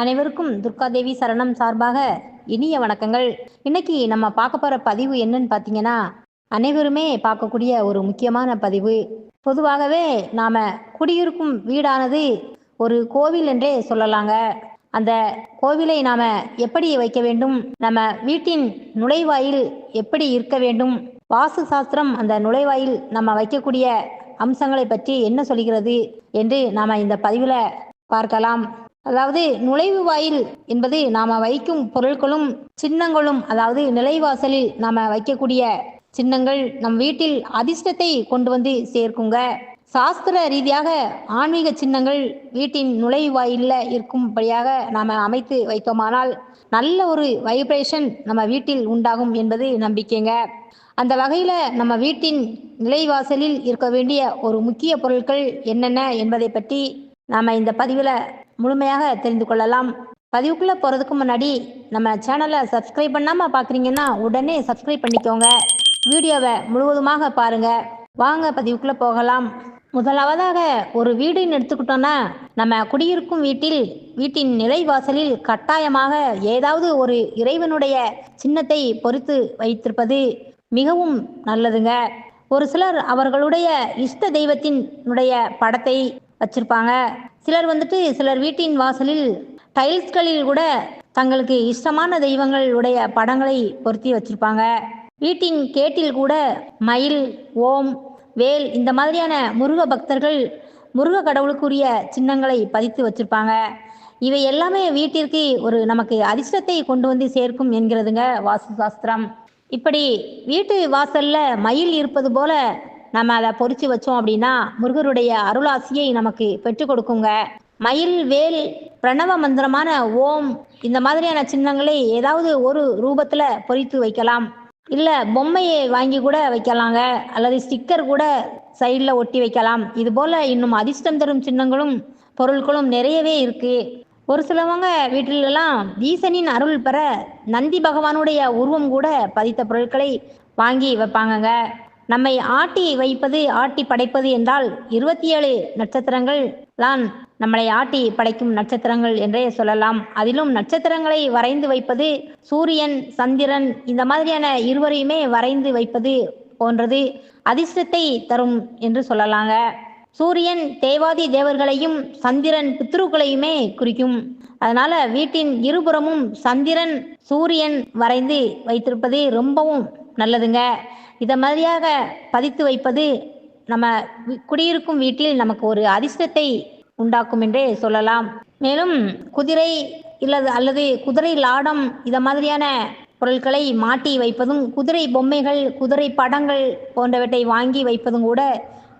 அனைவருக்கும் துர்காதேவி சரணம் சார்பாக இனிய வணக்கங்கள். இன்னைக்கு நம்ம பார்க்க போகிற பதிவு என்னன்னு பார்த்தீங்கன்னா அனைவருமே பார்க்கக்கூடிய ஒரு முக்கியமான பதிவு. பொதுவாகவே நாம் குடியிருக்கும் வீடானது ஒரு கோவில் என்றே சொல்லலாங்க. அந்த கோவிலை நாம் எப்படி வைக்க வேண்டும்? நம்ம வீட்டின் நுழைவாயில் எப்படி இருக்க வேண்டும்? வாஸ்து சாஸ்திரம் அந்த நுழைவாயில் நம்ம வைக்கக்கூடிய அம்சங்களை பற்றி என்ன சொல்கிறது? என்று நாம் இந்த பதிவில் பார்க்கலாம். அதாவது நுழைவு வாயில் என்பது நாம் வைக்கும் பொருட்களும் சின்னங்களும் அதாவது நிலைவாசலில் நாம் வைக்கக்கூடிய சின்னங்கள் நம் வீட்டில் அதிர்ஷ்டத்தை கொண்டு வந்து சேர்க்குங்க. சாஸ்திர ரீதியாக ஆன்மீக சின்னங்கள் வீட்டின் நுழைவாயிலில் இருக்கும்படியாக நாம் அமைத்து வைத்தோமானால் நல்ல ஒரு வைப்ரேஷன் நம்ம வீட்டில் உண்டாகும் என்பது நம்பிக்கைங்க. அந்த வகையில் நம்ம வீட்டின் நிலைவாசலில் இருக்க வேண்டிய ஒரு முக்கிய பொருட்கள் என்னென்ன என்பதை பற்றி நாம் இந்த பதிவில் முழுமையாக தெரிந்து கொள்ளலாம். பதிவுக்குள்ளே போகிறதுக்கு முன்னாடி நம்ம சேனலை சப்ஸ்கிரைப் பண்ணாமல் பார்க்குறீங்கன்னா உடனே சப்ஸ்கிரைப் பண்ணிக்கோங்க. வீடியோவை முழுவதுமாக பாருங்கள் வாங்க பதிவுக்குள்ளே போகலாம். முதலாவதாக ஒரு வீடுன்னு எடுத்துக்கிட்டோன்னா நம்ம குடியிருக்கும் வீட்டில் வீட்டின் நிலைவாசலில் கட்டாயமாக ஏதாவது ஒரு இறைவனுடைய சின்னத்தை பொறித்து வைத்திருப்பது மிகவும் நல்லதுங்க. ஒரு சிலர் அவர்களுடைய இஷ்ட தெய்வத்தினுடைய படத்தை வச்சிருப்பாங்க. சிலர் வந்துட்டு சிலர் வீட்டின் வாசலில் டைல்ஸ்களில் கூட தங்களுக்கு இஷ்டமான தெய்வங்களுடைய படங்களை பொருத்தி வச்சிருப்பாங்க. வீட்டின் கேட்டில் கூட மயில் ஓம் வேல் இந்த மாதிரியான முருக பக்தர்கள் முருக கடவுளுக்குரிய சின்னங்களை பதித்து வச்சிருப்பாங்க. இவை எல்லாமே வீட்டிற்கு ஒரு நமக்கு அதிர்ஷ்டத்தை கொண்டு வந்து சேர்க்கும் என்கிறதுங்க வாஸ்து சாஸ்திரம். இப்படி வீட்டு வாசல்ல மயில் இருப்பது போல நம்ம அதை பொறிச்சு வச்சோம் அப்படின்னா முருகருடைய அருளாசியை நமக்கு பெற்றுக் கொடுக்குங்க. மயில் வேல் பிரணவ மந்திரமான ஓம் இந்த மாதிரியான சின்னங்களை ஏதாவது ஒரு ரூபத்தில் பொறித்து வைக்கலாம். இல்லை பொம்மையை வாங்கி கூட வைக்கலாங்க. அல்லது ஸ்டிக்கர் கூட சைடில் ஒட்டி வைக்கலாம். இது போல் இன்னும் அதிர்ஷ்டம் தரும் சின்னங்களும் பொருட்களும் நிறையவே இருக்குது ஒரு சிலவங்க வீட்டிலெல்லாம் ஈசனின் அருள் பெற நந்தி பகவானுடைய உருவம் கூட பதித்த பொருட்களை வாங்கி வைப்பாங்கங்க. நம்மை ஆட்டி வைப்பது ஆட்டி படைப்பது என்றால் இருபத்தி ஏழு நட்சத்திரங்கள் தான் நம்மளை ஆட்டி படைக்கும் நட்சத்திரங்கள் என்றே சொல்லலாம். அதிலும் நட்சத்திரங்களை வரைந்து வைப்பது சூரியன் சந்திரன் இந்த மாதிரியான இருவரையுமே வரைந்து வைப்பது போன்றது அதிர்ஷ்டத்தை தரும் என்று சொல்லலாங்க. சூரியன் தேவாதி தேவர்களையும் சந்திரன் பித்ருக்களையுமே குறிக்கும். அதனால வீட்டின் இருபுறமும் சந்திரன் சூரியன் வரைந்து வைத்திருப்பது ரொம்பவும் நல்லதுங்க. இதை மாதிரியாக பதித்து வைப்பது நம்ம குடியிருக்கும் வீட்டில் நமக்கு ஒரு அதிர்ஷ்டத்தை உண்டாக்கும் என்றே சொல்லலாம். மேலும் குதிரை இல்லது அல்லது குதிரை லாடம் இதை மாதிரியான பொருட்களை மாட்டி வைப்பதும் குதிரை பொம்மைகள் குதிரை படங்கள் போன்றவற்றை வாங்கி வைப்பதும் கூட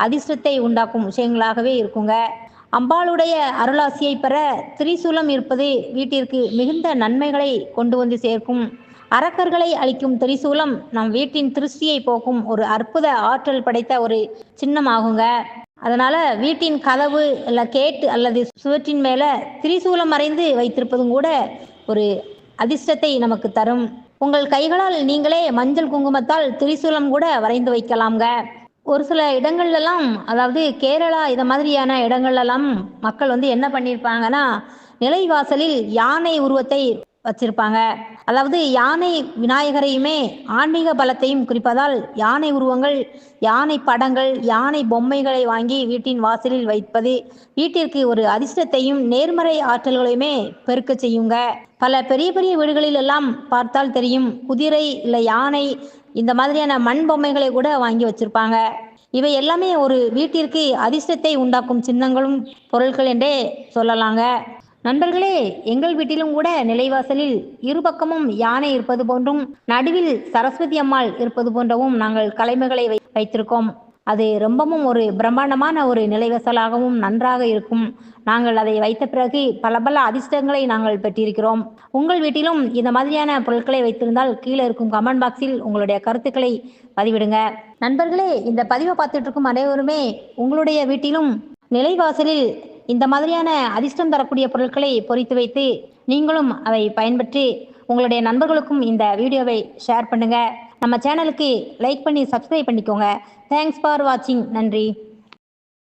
அதிர்ஷ்டத்தை உண்டாக்கும் விஷயங்களாகவே இருக்குங்க. அம்பாளுடைய அருளாசியை பெற திரிசூலம் இருப்பது வீட்டிற்கு மிகுந்த நன்மைகளை கொண்டு வந்து சேர்க்கும். அரக்கர்களை அளிக்கும் திரிசூலம் நம் வீட்டின் திருஷ்டியை போக்கும் ஒரு அற்புத ஆற்றல் படைத்த ஒரு சின்னமாகுங்க. அதனால வீட்டின் கதவு இல்லை கேட்டு அல்லது சுவற்றின் மேல திரிசூலம் மறைந்து வைத்திருப்பதும் கூட ஒரு அதிர்ஷ்டத்தை நமக்கு தரும். உங்கள் கைகளால் நீங்களே மஞ்சள் குங்குமத்தால் திரிசூலம் கூட வரைந்து வைக்கலாம்ங்க. ஒரு சில இடங்கள்லாம் அதாவது கேரளா இதை மாதிரியான இடங்கள்லாம் மக்கள் வந்து என்ன பண்ணியிருப்பாங்கன்னா நிலைவாசலில் யானை உருவத்தை வச்சிருப்பாங்க. அதாவது யானை விநாயகரையுமே ஆன்மீக பலத்தையும் குறிப்பதால் யானை உருவங்கள் யானை படங்கள் யானை பொம்மைகளை வாங்கி வீட்டின் வாசலில் வைப்பது வீட்டிற்கு ஒரு அதிர்ஷ்டத்தையும் நேர்மறை ஆற்றல்களையுமே பெருக்க செய்யுங்க. பல பெரிய பெரிய வீடுகளில் எல்லாம் பார்த்தால் தெரியும் குதிரை இல்லை யானை இந்த மாதிரியான மண் பொம்மைகளை கூட வாங்கி வச்சிருப்பாங்க. இவை எல்லாமே ஒரு வீட்டிற்கு அதிர்ஷ்டத்தை உண்டாக்கும் சின்னங்களும் பொருட்கள் என்றே சொல்லலாங்க. நண்பர்களே எங்கள் வீட்டிலும் கூட நிலைவாசலில் இருபக்கமும் யானை இருப்பது போன்றும் நடுவில் சரஸ்வதி அம்மாள் இருப்பது போன்றவும் நாங்கள் கலைமைகளை வை வைத்திருக்கோம். அது ரொம்பவும் ஒரு பிரம்மாண்டமான ஒரு நிலைவாசலாகவும் நன்றாக இருக்கும். நாங்கள் அதை வைத்த பிறகு பல பல அதிர்ஷ்டங்களை நாங்கள் பெற்றிருக்கிறோம். உங்கள் வீட்டிலும் இந்த மாதிரியான பொருட்களை வைத்திருந்தால் கீழே இருக்கும் கமெண்ட் பாக்ஸில் உங்களுடைய கருத்துக்களை பதிவிடுங்க. நண்பர்களே இந்த பதிவை பார்த்துட்டு இருக்கும் அனைவருமே உங்களுடைய வீட்டிலும் நிலைவாசலில் இந்த மாதிரியான அதிர்ஷ்டம் தரக்கூடிய பொருட்களை பொறித்து வைத்து நீங்களும் அதை பயன்பற்றி உங்களுடைய நண்பர்களுக்கும் இந்த வீடியோவை ஷேர் பண்ணுங்க. நம்ம சேனலுக்கு லைக் பண்ணி சப்ஸ்கிரைப் பண்ணிக்கோங்க. தேங்க்ஸ் ஃபார் வாட்சிங் நன்றி.